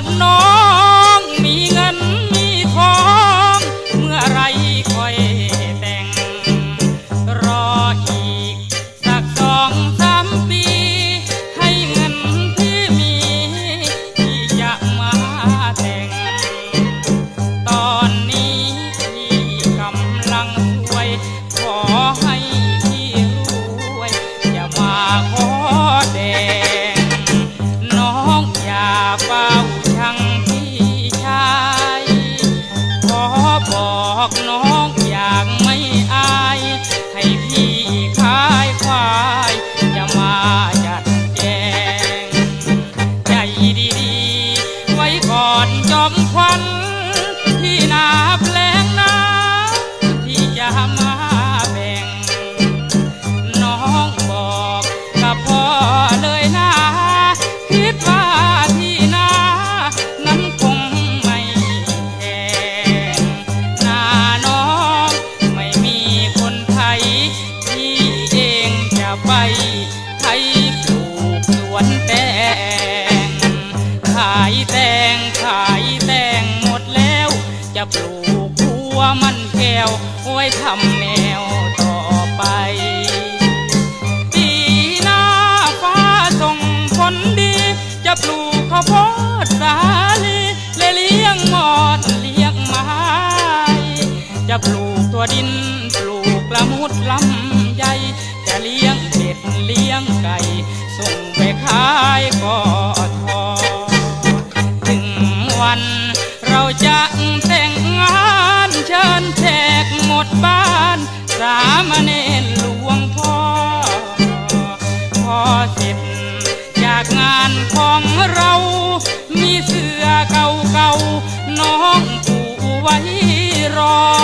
วัดน้อง ควัน วมันแก้วไว้ทำแมวต่อไป ปีหน้าฟ้าส่งฝนดี จะปลูกข้าวโพดสาลีและเลี้ยงหมอดเลี้ยงไม้จะปลูกตัวดินปลูกละมุดลำใหญ่จะเลี้ยงเป็ดเลี้ยงไก่ ส่งไปขายก็ทอถึงวันเราจะ ชิญแขกหมดบ้าน สามเณรหลวงพ่อพ่อเสร็จจากงานของเรา มีเสื้อเก่าๆน้องปู่ไว้รอ